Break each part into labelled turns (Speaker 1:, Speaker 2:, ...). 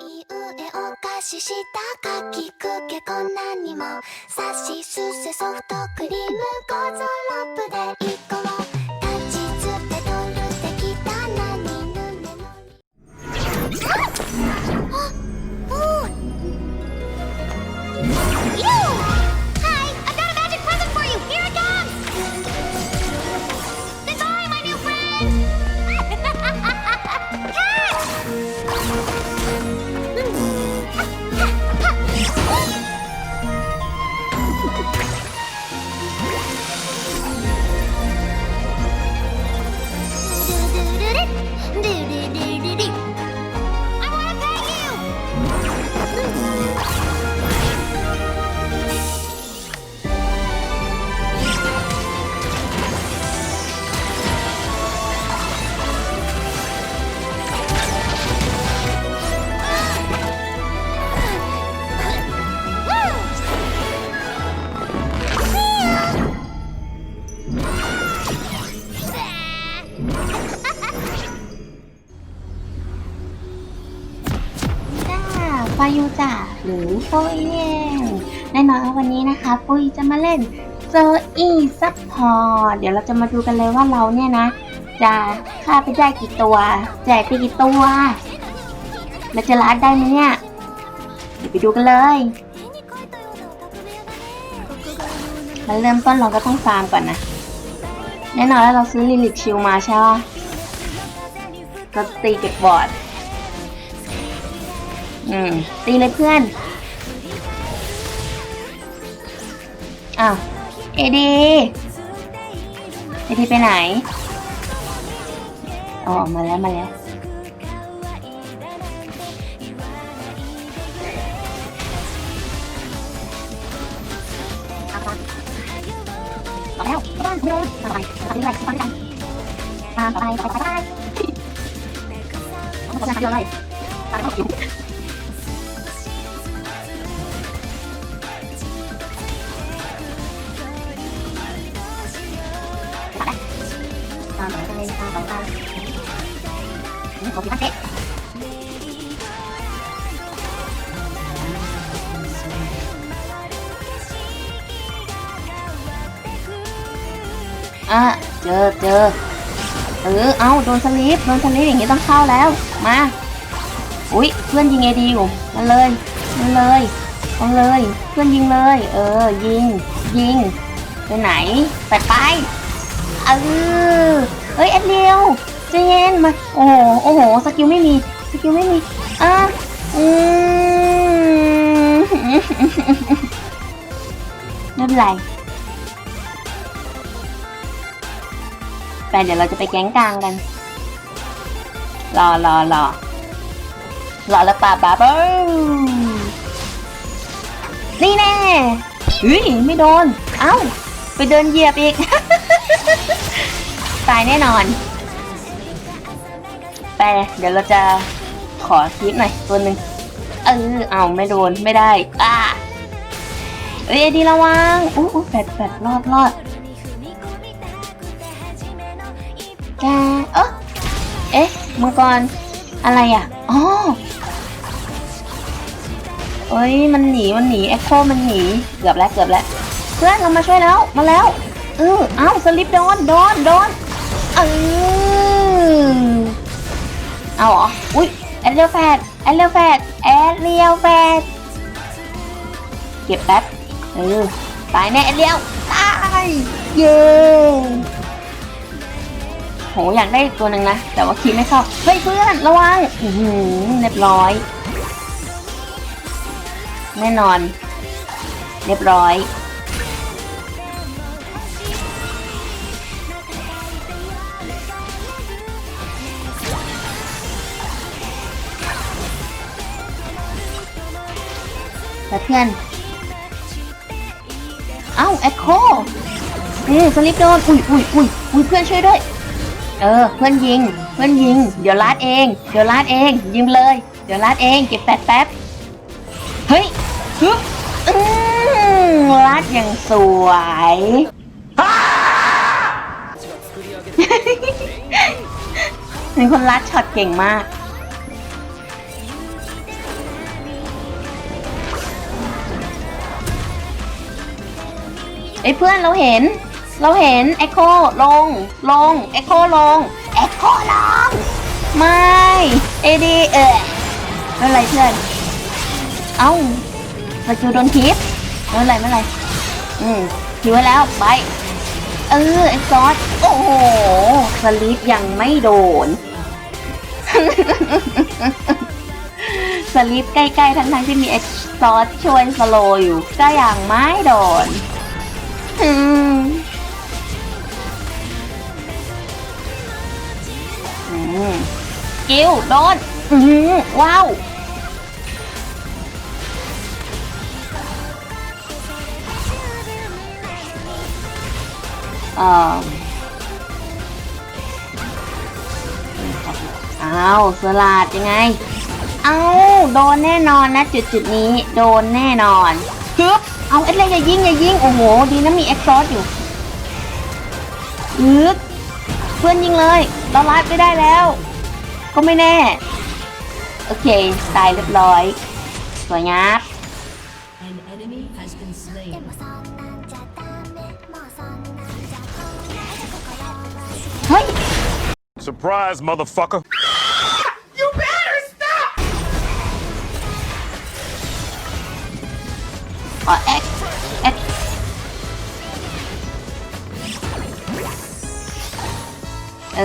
Speaker 1: いうえお菓子したかきくけこんなにもさしすせソフトクリームゴゾロップで
Speaker 2: 르르르 르르르르 หรือปุ้ยเองแน่นอนว่าวันนี้นะคะ ปุ้ยจะมาเล่นโซอีซัพพอร์ตเดี๋ยวเราจะมาดูกันเลยว่าเราเนี่ยนะ จะฆ่าไปได้กี่ตัว แจกไปกี่ตัวเราจะลัดได้ไหมเนี่ย เดี๋ยวไปดูกันเลยมันเริ่มต้นเราก็ต้องฟาร์มก่อนนะ แน่นอนแล้วเราซื้อลิลิกชิลมาใช่ปะก็ตีเก็บบอร์ด อืมตีเลยเพื่อน อ้าว เอดีเอดีไปไหนอ๋อมาแล้วมาแล้ว ต่อแล้วก็บ้านคุณโดนต่อไปต่อไปอะไรต่อไปกันตามต่อไปต่อไปต่อไปต้องกดอะไรเลยตามเข้าอยู่ตาม นี่ขอพี่พักเตะอะเจอเจอเออ เอาโดนสลิป โดนสลิปอย่างนี้ต้องเข้าแล้ว มา อุ๊ยเพื่อนยิงไอดีอยู่มันเลย มันเลยเอาเลย เพื่อนยิงเลย เออ ยิง ยิง ไปไหน ไปไป เออเอ้ยแอดเดียว ใจเย็นมา โอ้โห โอ้โห สกิลไม่มี สกิลไม่มี อะอืมไม่เป็นไรแต่เดี๋ยวเราจะไปแก๊งกลางกัน รอรอรอรอแล้วป่าบ้าเบ้นี่แน่เฮ้ยไม่โดน เอ้า ไปเดินเหยียบอีก ตายแน่นอน ไปเดี๋ยวเราจะขอคลิปหน่อยตัวหนึ่งเออเอาไม่โดนไม่ได้อ่าเอ้ยดีระวังอู้อู้แปดแปดรอดรอดแกเอ๊ะเอ๊ะมังกรอะไรอะอ๋อเอ้ยมันหนีมันหนีเอ็กโคมันหนีเกือบแล้วเกือบแล้วเพื่อนเรามาช่วยแล้วมาแล้วเออเอ้าสลิปโดนโดนโดนเออ เอาเหรอ อุ้ยแอดเรียวแฟดแอดเรียวแฟดแอดเรียวแฟดเก็บแป๊บเออตายแน่แอดเรียวตายเย้โหอยากได้ตัวหนึ่งนะ แต่ว่าคีไม่เข้าเฮ้ยเพื่อนระวังอือหือเรียบร้อย แน่นอน เรียบร้อย แต่เพื่อน เอ้าแอคโคอืมสลิปโดน อุ้ยอุ้ยอุ้ยอุ้ยเพื่อนช่วยด้วย เออ เพื่อนยิง เพื่อนยิง เดี๋ยวลาดเอง เดี๋ยวลาดเอง ยิงเลย เดี๋ยวลาดเอง เก็บแป๊บแป๊บ เฮ้ยฮึบอืมลาดอย่างสวยเป็นคนลัดช็อตเก่งมาก ไอ้เพื่อนเราเห็น เราเห็นเอ็กโคลง ลงเอ็กโคลงเอ็กโคลง ไม่เอดีเออไม่เป็นไรเพื่อน เอ้าสกิลโดนทิปไม่เป็นไรไม่เป็นไรอืมทิวไว้แล้วไป เออเอ็กซอสโอ้โหสลิปยังไม่โดนสลิปใกล้ๆ ทั้งๆที่มีเอ็กซอสช่วยสโลอยู่ ก็ยังไม่โดน กิวโดนอืมว้าวเอ่ออ้าวสลัดยังไง เอ้าโดนแน่นอนนะจุดจุดๆนี้ โดนแน่นอนฮึบ เอาเอ็ดเลยอย่ายิงอย่ายิงโอ้โหดีนะมีเอ็กซอสอยู่อึดเพื่อนยิงเลยเราลัดไม่ได้แล้ว ก็ไม่แน่ โอเค ตายเรียบร้อย สวยงาม
Speaker 3: An enemy has been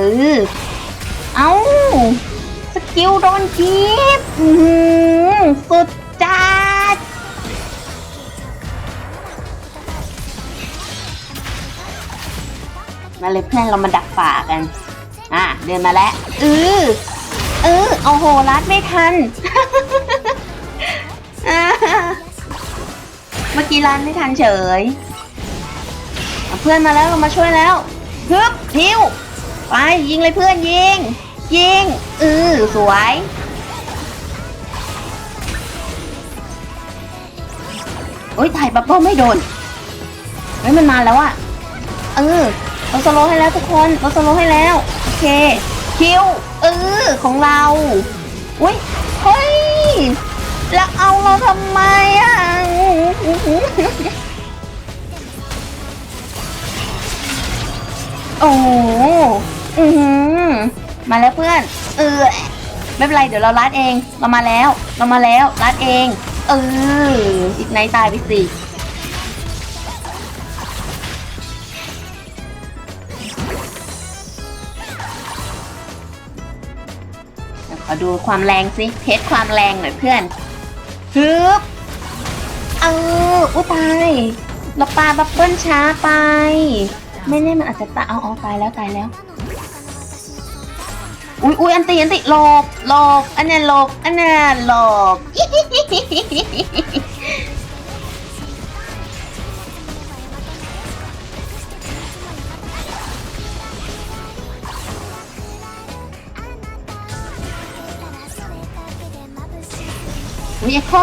Speaker 2: ออเอาสกิลโดนคีบสุดจัดมาเลยเพื่อนเรามาดักป่ากัน อะ เดินมาแล้วเออเออโอ้โหรัดไม่ทัน เมื่อกี้ร้านไม่ทันเฉย เพื่อนมาแล้วเรามาช่วยแล้วฮึบพิว ไปยิงเลยเพื่อนยิง ยิงเออสวย โอ้ยถ่ายบับเบิ้ลไม่โดนเฮ้ยมันมาแล้วอะเออเราสโลให้แล้วทุกคนเราสโลให้แล้ว โอเค คิวเออของเรา อุ้ยเฮ้ย แล้วเอาเราทำไมอะ โอ้โหอือหือมาแล้วเพื่อน เออ ไม่เป็นไร เดี๋ยวเราลัดเอง เรามาแล้ว เรามาแล้วลัดเอง เอออีกไนตายไปสิขอดูความแรงสิเทสความแรงหน่อยเพื่อนฮึบเอออุ้ยตายเราปาบับเบิ้ลช้าไป ไม่แน่มันอาจจะตายเอาเอาตายแล้วตายแล้ว อุ้ยอุ้ยอันตีอันตีหลบหลบอันนี้หลบอันนี้หลบอุ้ยเอ็กโค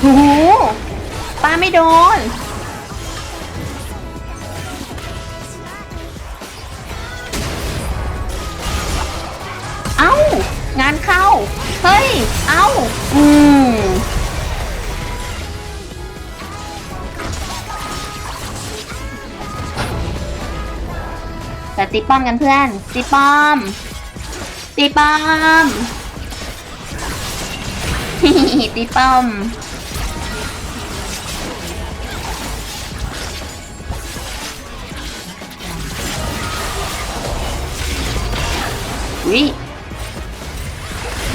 Speaker 2: โอ้โหปาไม่โดน ตีป้อมกันเพื่อน ตีป้อม ตีป้อม ตีป้อม อุ้ย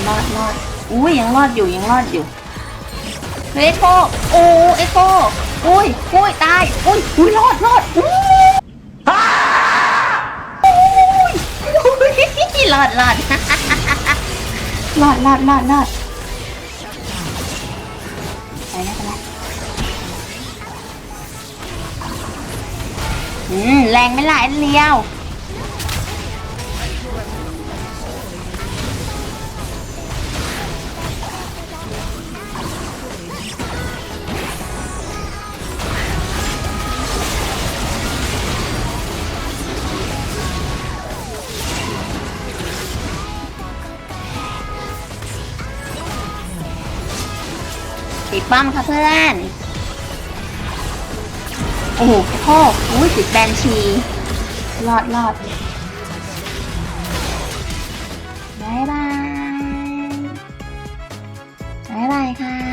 Speaker 2: รอดรอดอุ้ยยังรอดอยู่ยังรอดอยู่เอ็กโคโอ้เอ็กโคอุ้ยอุ้ยตายอุ้ยอุ้ยรอดรอดอุ้ย ลาดลาดลาดลาดไปนะไปนะอืมแรงไม่หลายเลียว ติดป้อมค่ะเพื่อน โอ้โหพ่ออุ้ยติดแบนชีรอดรอดบายบายบายบายค่ะ